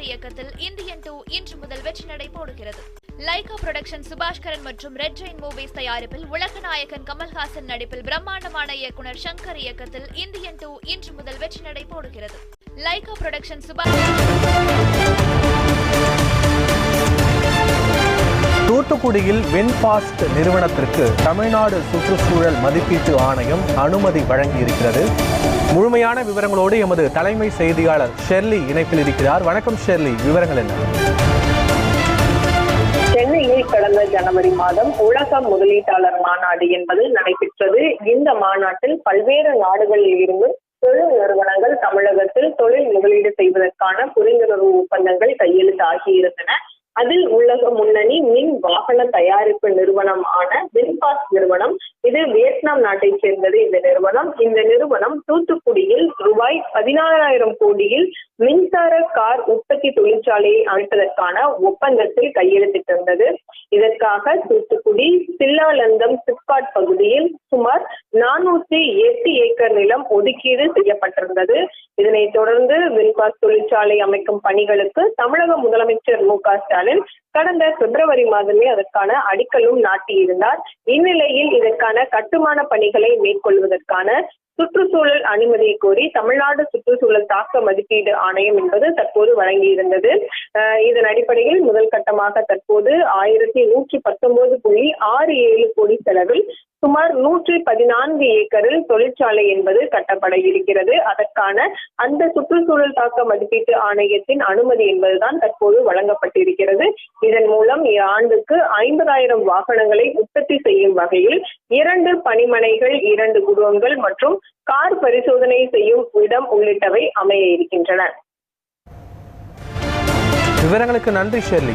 சங்கர் இயக்கத்தில் Indian two இன்று முதல் வெற்றி நடை போடுகிறது. லைகா புரொடக்ஷன் சுபாஷ்கரன் மற்றும் ரெட் ஜெயின் மூவிஸ் தயாரிப்பில் உலக நாயகன் கமல்ஹாசன் நடிப்பில் பிரம்மாண்டமான இயக்குனர் சங்கர் இயக்கத்தில் இந்தியன் டூ இன்று முதல் வெற்றி நடை போடுகிறது. லைகா புரொடக்ஷன் சுபாஷ் தூத்துக்குடியில் வின்பாஸ்ட் நிறுவனத்திற்கு தமிழ்நாடு சுற்றுச்சூழல் மதிப்பீட்டு ஆணையம் அனுமதி வழங்கியிருக்கிறது. முழுமையான விவரங்களோடு எமது தலைமை செய்தியாளர் ஷெர்லி இணைப்பில் இருக்கிறார். வணக்கம் ஷெர்லி விவரங்கள் என்ன? சென்னையில் கடந்த ஜனவரி மாதம் உலக முதலீட்டாளர் மாநாடு என்பது நடைபெற்றது. இந்த மாநாட்டில் பல்வேறு நாடுகளில் இருந்து தொழில் நிறுவனங்கள் தமிழகத்தில் தொழில் முதலீடு செய்வதற்கான புரிந்துணர்வு ஒப்பந்தங்கள் கையெழுத்தாகியிருந்தன அதில் உலக முன்னணி மின் வாகன தயாரிப்பு நிறுவனம் ஆன வின்பாஸ் நிறுவனம் இது வியட்நாம் நாட்டைச் சேர்ந்தது. இந்த நிறுவனம் இந்த நிறுவனம் தூத்துக்குடியில் ரூபாய் பதினாறாயிரம் கோடியில் மின்சார கார் உற்பத்தி தொழிற்சாலையை அமைப்பதற்கான ஒப்பந்தத்தில் கையெழுத்திட்டிருந்தது. இதற்காக தூத்துக்குடி சில்லாலந்தம் சிப்காட் பகுதியில் சுமார் நானூத்தி எட்டு ஏக்கர் நிலம் ஒதுக்கீடு செய்யப்பட்டிருந்தது. இதனைத் தொடர்ந்து வின்பாஸ் தொழிற்சாலை அமைக்கும் பணிகளுக்கு தமிழக முதலமைச்சர் மு ஸ்டாலின் கடந்த பிப்ரவரி மாதமே அதற்கான அடிக்கலும் நாட்டியிருந்தார். இந்நிலையில் இதற்கான கட்டுமான பணிகளை மேற்கொள்வதற்கான சுற்றுச்சூழல் அனுமதியை கோரி தமிழ்நாடு சுற்றுச்சூழல் தாக்க மதிப்பீடு ஆணையம் என்பது தற்போது வழங்கியிருந்தது. இதன் அடிப்படையில் முதல் கட்டமாக தற்போது ஆயிரத்தி நூற்றி பத்தொன்பது புள்ளி ஆறு ஏழு கோடி செலவில் சுமார் நூற்றி பதினான்கு ஏக்கரில் தொழிற்சாலை என்பது கட்டப்பட இருக்கிறது. அதற்கான அந்த சுற்றுச்சூழல் தாக்க மதிப்பீட்டு ஆணையத்தின் அனுமதி என்பதுதான் தற்போது வழங்கப்பட்டிருக்கிறது. இதன் மூலம் ஆண்டுக்கு ஐம்பதாயிரம் வாகனங்களை உற்பத்தி செய்யும் வகையில் இரண்டு பணிமனைகள் இரண்டு குடோன்கள் மற்றும் கார் பரிசோதனை செய்யும் இடம் உள்ளிட்டவை அமைய இருக்கின்றன. விவரங்களுக்கு நன்றி ஷெர்லி